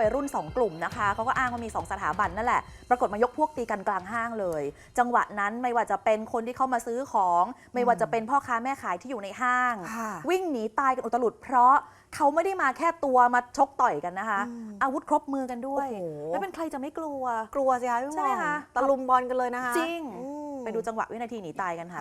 วัยรุ่น 2 กลุ่มนะคะเขาก็อ้างว่ามี 2 สถาบันนั่นแหละ ปรากฏมายกพวกตีกันกลางห้างเลย จังหวะนั้นไม่ว่าจะเป็นคนที่เข้ามาซื้อของ ไม่ว่าจะเป็นพ่อค้าแม่ขายที่อยู่ในห้างค่ะวิ่งหนีตายกันอุตลุดเพราะเขาไม่ได้มาแค่ตัวมาชกต่อยกันนะคะอืมอาวุธครบมือกันด้วยโอ้โหแล้วเป็นใครจะไม่กลัว กลัวสิคะพี่หใช่มไหมองคะตะลุมบอลกันเลยนะคะ จริงอืมไปดูจังหวะวินาทีหนีตายกันค่ะ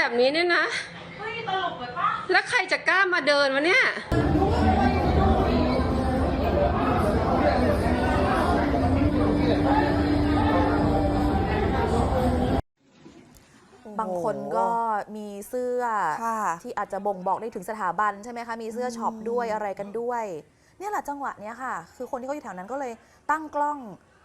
แล้วทำแบบนี้เนี่ยนะเฮ้ยตลกเลยปะแล้วใครจะกล้ามาเดินวะเนี่ยบางคนก็มีเสื้อค่ะที่อาจจะบ่งบอกได้ถึงสถาบันใช่ไหมคะ มีเสื้อช็อปด้วยอะไรกันด้วย เนี่ยแหละจังหวะเนี้ยค่ะ คือคนที่เขาอยู่แถวนั้นก็เลยตั้งกล้อง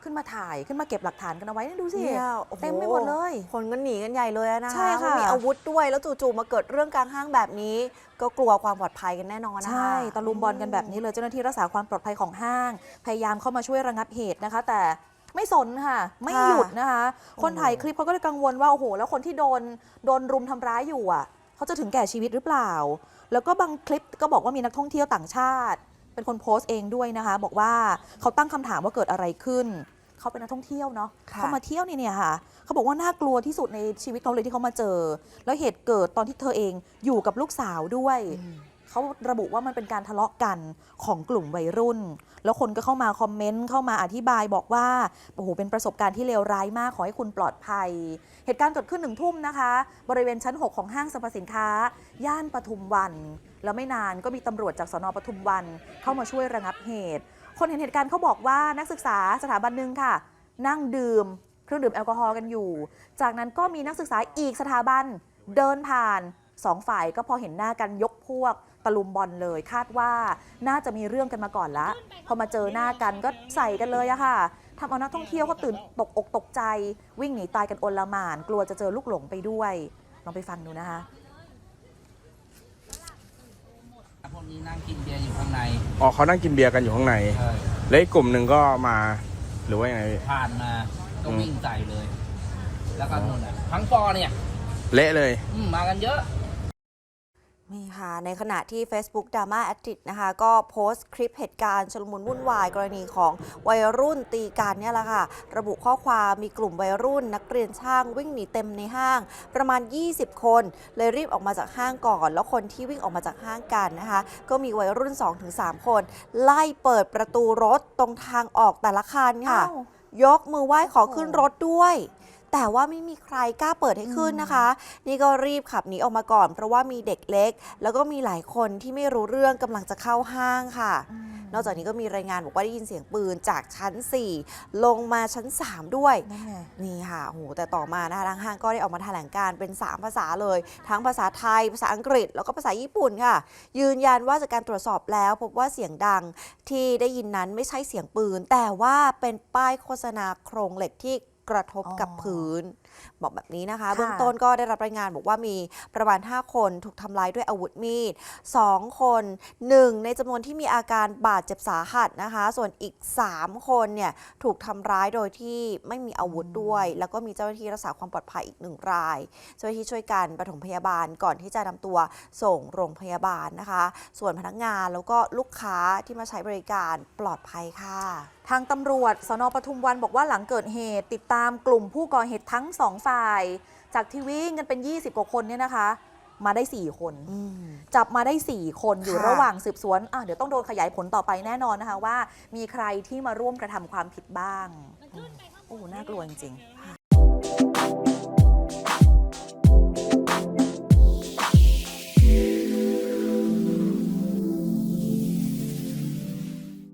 ขึ้นมาถ่ายขึ้นมาเก็บหลักฐานกันเอาไว้นี่ดูสิเนี่ยโอ้โเต็มไปหมดเลย คนก็หนีกันใหญ่เลยนะคะใช่ค่ะเพรามีอาวุธด้วยแล้วจู่ๆมาเกิดเรื่องกลางห้างแบบนี้ ก็กลัวความปลอดภัยกันแน่นอนนะคะ ใช่ตะลุมบอลกันแบบนี้เลยเจ้าหน้าที่รักษาความปลอดภัยของห้าง พยายามเข้ามาช่วยระงับเหตุนะคะ แต่ไม่สนค่ะ ไม่ค่ะหยุดนะคะ คนโอ้โหถ่ายคลิปเขาก็เลยกังวลว่า โอ้โห แล้วคนที่โดนโดนรุมทำร้ายอยู่อะเขาจะถึงแก่ชีวิตหรือเปล่า แล้วก็บางคลิปก็บอกว่ามีนักท่องเที่ยวต่างชาติ เป็นคนโพสต์เองด้วยนะคะ บอกว่าเขาตั้งคำถามว่าเกิดอะไรขึ้น เขาเป็นนักท่องเที่ยวเนาะค่ะ เขามาเที่ยวเนี่ยเนี่ยค่ะ เขาบอกว่าน่ากลัวที่สุดในชีวิตเขาเลยที่เขามาเจอ แล้วเหตุเกิดตอนที่เธอเองอยู่กับลูกสาวด้วย เขาระบุว่ามันเป็นการทะเลาะกันของกลุ่มวัยรุ่น แล้วคนก็เข้ามาคอมเมนต์เข้ามาอธิบายบอกว่าโอ้โหเป็นประสบการณ์ที่เลวร้ายมากขอให้คุณปลอดภัย เหตุการณ์เกิดขึ้นหนึ่งทุ่มนะคะ บริเวณชั้น 6 ของห้างสรรพสินค้า ย่านปทุมวัน แล้วไม่นานก็มีตำรวจจากสนปทุมวัน เข้ามาช่วยระงับเหตุ คนเห็นเหตุการณ์เขาบอกว่านักศึกษาสถาบันหนึ่งค่ะ นั่งดื่มเครื่องดื่มแอลกอฮอล์กันอยู่ จากนั้นก็มีนักศึกษาอีกสถาบันเดินผ่านสองฝ่ายก็พอเห็นหน้ากันยกพวก ตะลุมบอลเลย คาดว่าน่าจะมีเรื่องกันมาก่อนละ พอมาเจอหน้ากันก็ใส่กันเลยอะค่ะทำเอานักท่องเที่ยวเขาตื่นตกอกตกใจ วิ่งหนีตายกันโอลหมาน กลัวจะเจอลูกหลงไปด้วย ลองไปฟังดูนะคะพวกนี้นั่งกินเบียร์อยู่ข้างในอ๋อเขานั่งกินเบียร์กันอยู่ข้างใน ใช่แล้วอีกกลุ่มหนึ่งก็มา หรือว่ายังไงพี่ผ่านมาก็อืมวิ่งใส่เลย แล้วก็นู่นน่ะทั้งปอเนี่ยเละเลย อืมมากันเยอะ นี่ค่ะในขณะที่ Facebook Drama Addict นะคะก็โพสต์คลิปเหตุการณ์ชลมุนวุ่นวาย กรณีของวัยรุ่นตีกันเนี่ยแหละค่ะ ระบุข้อความมีกลุ่มวัยรุ่น นักเรียนช่างวิ่งหนีเต็มในห้าง ประมาณ 20 คน เลยรีบออกมาจากห้างก่อน แล้วคนที่วิ่งออกมาจากห้างกันนะคะ ก็มีวัยรุ่น 2-3 คน ไล่เปิดประตูรถตรงทางออกแต่ละคันค่ะอ้าวยกมือไหว้ขอขึ้นรถด้วย แต่ว่าไม่มีใครกล้าเปิดให้ขึ้นนะคะ นี่ก็รีบขับหนีออกมาก่อน เพราะว่ามีเด็กเล็ก แล้วก็มีหลายคนที่ไม่รู้เรื่องกำลังจะเข้าห้างค่ะ นอกจากนี้ก็มีรายงานบอกว่าได้ยินเสียงปืนจากชั้น 4 ลงมาชั้น 3 ด้วยนั่นไงนี่ค่ะโหแต่ต่อมานะคะทางห้างก็ได้ออกมาแถลงการเป็น 3 ภาษาเลย ทั้งภาษาไทย ภาษาอังกฤษ แล้วก็ภาษาญี่ปุ่นค่ะ ยืนยันว่าจากการตรวจสอบแล้ว พบว่าเสียงดังที่ได้ยินนั้นไม่ใช่เสียงปืน แต่ว่าเป็นป้ายโฆษณาโครงเหล็กที่ กระทบกับอ๋อพื้น บอกแบบนี้นะคะค่ะเบื้องต้นก็ได้รับรายงานบอกว่ามีประมาณ 5 คนถูกทำร้ายด้วยอาวุธมีด 2 คน 1 ในจำนวนที่มีอาการบาดเจ็บสาหัสนะคะ ส่วนอีก 3 คนเนี่ยถูกทำร้ายโดยที่ไม่มีอาวุธด้วย แล้วก็มีเจ้าหน้าที่รักษาความปลอดภัยอีกหนึ่งรายเจ้าหน้าที่ช่วยกันปฐมพยาบาลก่อนที่จะนำตัวส่งโรงพยาบาลนะคะ ส่วนพนักงานแล้วก็ลูกค้าที่มาใช้บริการปลอดภัยค่ะ ทางตำรวจสนปทุมวันบอกว่าหลังเกิดเหตุ ติดตามกลุ่มผู้ก่อเหตุทั้งสองฝ่าย จากที่วิ่งกันเป็น 20 กว่าคนเนี่ยนะคะ มาได้ 4 คนอืมจับมาได้ 4 คนอยู่ค่ะระหว่างสืบสวนอะเดี๋ยวต้องโดนขยายผลต่อไปแน่นอนนะคะว่า มีใครที่มาร่วมกระทำความผิดบ้าง โอ้โหน่ากลัวจริงๆ